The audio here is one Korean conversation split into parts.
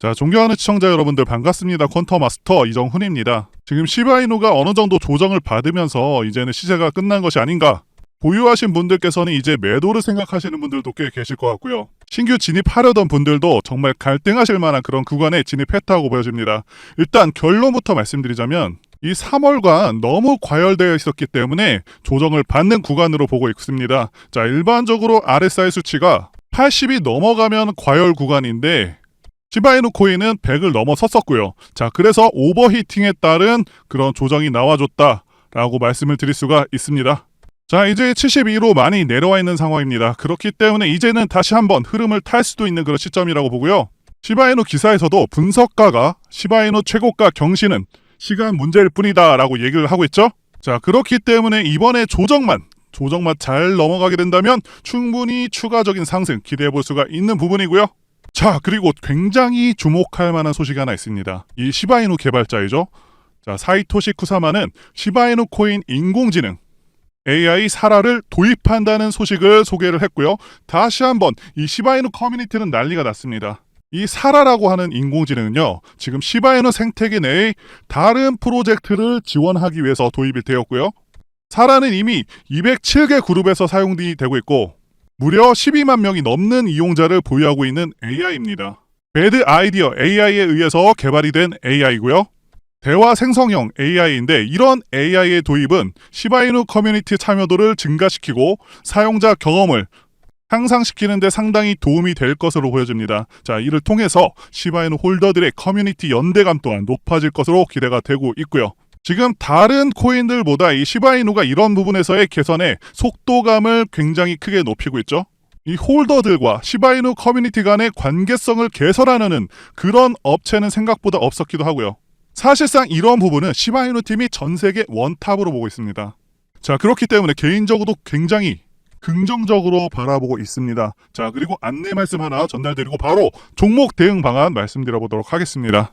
자, 존경하는 시청자 여러분들 반갑습니다. 퀀터 마스터 이정훈입니다. 지금 시바이누가 어느 정도 조정을 받으면서 이제는 시세가 끝난 것이 아닌가. 보유하신 분들께서는 이제 매도를 생각하시는 분들도 꽤 계실 것 같고요. 신규 진입하려던 분들도 정말 갈등하실 만한 그런 구간에 진입했다고 보여집니다. 일단 결론부터 말씀드리자면 이 3월간 너무 과열되어 있었기 때문에 조정을 받는 구간으로 보고 있습니다. 자, 일반적으로 RSI 수치가 80이 넘어가면 과열 구간인데 시바이누 코인은 100을 넘어섰었고요. 자, 그래서 오버히팅에 따른 그런 조정이 나와줬다라고 말씀을 드릴 수가 있습니다. 자, 이제 72로 많이 내려와 있는 상황입니다. 그렇기 때문에 이제는 다시 한번 흐름을 탈 수도 있는 그런 시점이라고 보고요. 시바이누 기사에서도 분석가가 시바이누 최고가 경신은 시간 문제일 뿐이다 라고 얘기를 하고 있죠. 자, 그렇기 때문에 이번에 조정만 조정만 잘 넘어가게 된다면 충분히 추가적인 상승 기대해 볼 수가 있는 부분이고요. 자, 그리고 굉장히 주목할 만한 소식이 하나 있습니다. 이 시바이누 개발자이죠. 자, 사이토시 쿠사마는 시바이누 코인 인공지능 AI 사라를 도입한다는 소식을 소개를 했고요. 다시 한번 이 시바이누 커뮤니티는 난리가 났습니다. 이 사라라고 하는 인공지능은요, 지금 시바이누 생태계 내의 다른 프로젝트를 지원하기 위해서 도입이 되었고요. 사라는 이미 207개 그룹에서 사용이 되고 있고, 무려 12만 명이 넘는 이용자를 보유하고 있는 AI입니다. 배드 아이디어 AI에 의해서 개발이 된 AI고요. 대화 생성형 AI인데 이런 AI의 도입은 시바이누 커뮤니티 참여도를 증가시키고 사용자 경험을 향상시키는 데 상당히 도움이 될 것으로 보여집니다. 자, 이를 통해서 시바이누 홀더들의 커뮤니티 연대감 또한 높아질 것으로 기대가 되고 있고요. 지금 다른 코인들보다 이 시바이누가 이런 부분에서의 개선에 속도감을 굉장히 크게 높이고 있죠. 이 홀더들과 시바이누 커뮤니티 간의 관계성을 개설하는 그런 업체는 생각보다 없었기도 하고요. 사실상 이런 부분은 시바이누 팀이 전 세계 원탑으로 보고 있습니다. 자, 그렇기 때문에 개인적으로도 굉장히 긍정적으로 바라보고 있습니다. 자, 그리고 안내 말씀 하나 전달드리고 바로 종목 대응 방안 말씀드려 보도록 하겠습니다.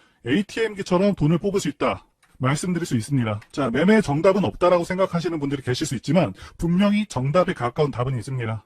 ATM기처럼 돈을 뽑을 수 있다. 말씀드릴 수 있습니다. 자, 매매의 정답은 없다라고 생각하시는 분들이 계실 수 있지만 분명히 정답에 가까운 답은 있습니다.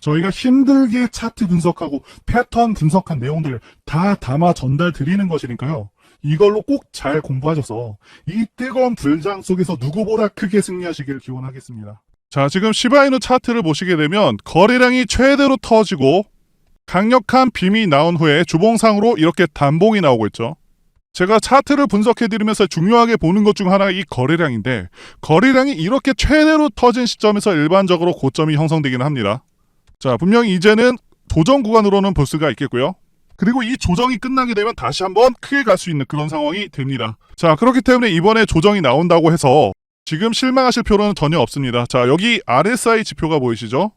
저희가 힘들게 차트 분석하고 패턴 분석한 내용들 다 담아 전달 드리는 것이니까요. 이걸로 꼭 잘 공부하셔서 이 뜨거운 불장 속에서 누구보다 크게 승리하시길 기원하겠습니다. 자, 지금 시바이누 차트를 보시게 되면 거래량이 최대로 터지고 강력한 빔이 나온 후에 주봉상으로 이렇게 단봉이 나오고 있죠. 제가 차트를 분석해드리면서 중요하게 보는 것 중 하나가 이 거래량인데 거래량이 이렇게 최대로 터진 시점에서 일반적으로 고점이 형성되기는 합니다. 자, 분명히 이제는 조정 구간으로는 볼 수가 있겠고요. 그리고 이 조정이 끝나게 되면 다시 한번 크게 갈 수 있는 그런 상황이 됩니다. 자, 그렇기 때문에 이번에 조정이 나온다고 해서 지금 실망하실 필요는 전혀 없습니다. 자, 여기 RSI 지표가 보이시죠?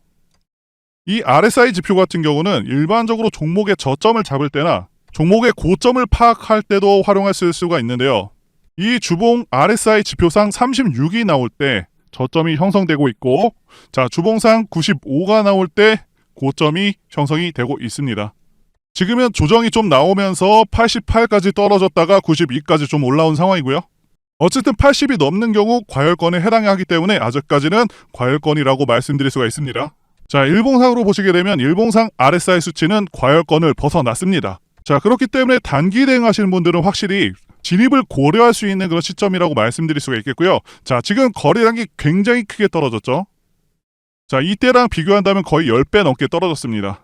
이 RSI 지표 같은 경우는 일반적으로 종목의 저점을 잡을 때나 종목의 고점을 파악할 때도 활용할 수- 수가 있는데요. 이 주봉 RSI 지표상 36이 나올 때 저점이 형성되고 있고, 자, 주봉상 95가 나올 때 고점이 형성이 되고 있습니다. 지금은 조정이 좀 나오면서 88까지 떨어졌다가 92까지 좀 올라온 상황이고요. 어쨌든 80이 넘는 경우 과열권에 해당하기 때문에 아직까지는 과열권이라고 말씀드릴 수가 있습니다. 자, 일봉상으로 보시게 되면 일봉상 RSI 수치는 과열권을 벗어났습니다. 자, 그렇기 때문에 단기 대응하시는 분들은 확실히 진입을 고려할 수 있는 그런 시점이라고 말씀드릴 수가 있겠고요. 자, 지금 거래량이 굉장히 크게 떨어졌죠. 자, 이때랑 비교한다면 거의 10배 넘게 떨어졌습니다.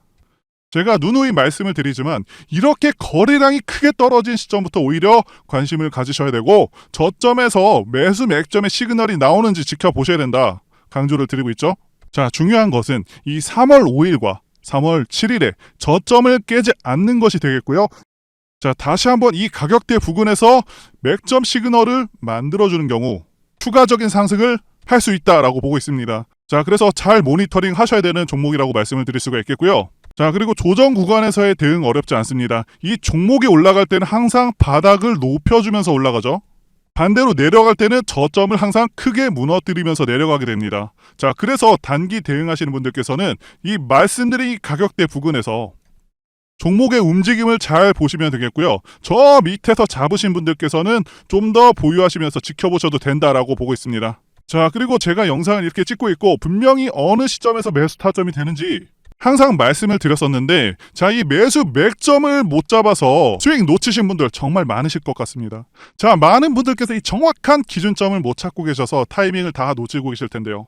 제가 누누이 말씀을 드리지만 이렇게 거래량이 크게 떨어진 시점부터 오히려 관심을 가지셔야 되고 저점에서 매수 맥점의 시그널이 나오는지 지켜보셔야 된다. 강조를 드리고 있죠. 자, 중요한 것은 이 3월 5일과 3월 7일에 저점을 깨지 않는 것이 되겠고요. 자, 다시 한번 이 가격대 부근에서 맥점 시그널을 만들어주는 경우 추가적인 상승을 할 수 있다라고 보고 있습니다. 자, 그래서 잘 모니터링 하셔야 되는 종목이라고 말씀을 드릴 수가 있겠고요. 자, 그리고 조정 구간에서의 대응 어렵지 않습니다. 이 종목이 올라갈 때는 항상 바닥을 높여주면서 올라가죠. 반대로 내려갈 때는 저점을 항상 크게 무너뜨리면서 내려가게 됩니다. 자, 그래서 단기 대응하시는 분들께서는 이 말씀드린 이 가격대 부근에서 종목의 움직임을 잘 보시면 되겠고요. 저 밑에서 잡으신 분들께서는 좀 더 보유하시면서 지켜보셔도 된다라고 보고 있습니다. 자, 그리고 제가 영상을 이렇게 찍고 있고 분명히 어느 시점에서 매수 타점이 되는지 항상 말씀을 드렸었는데 자, 이 매수 맥점을 못 잡아서 수익 놓치신 분들 정말 많으실 것 같습니다. 자, 많은 분들께서 이 정확한 기준점을 못 찾고 계셔서 타이밍을 다 놓치고 계실 텐데요.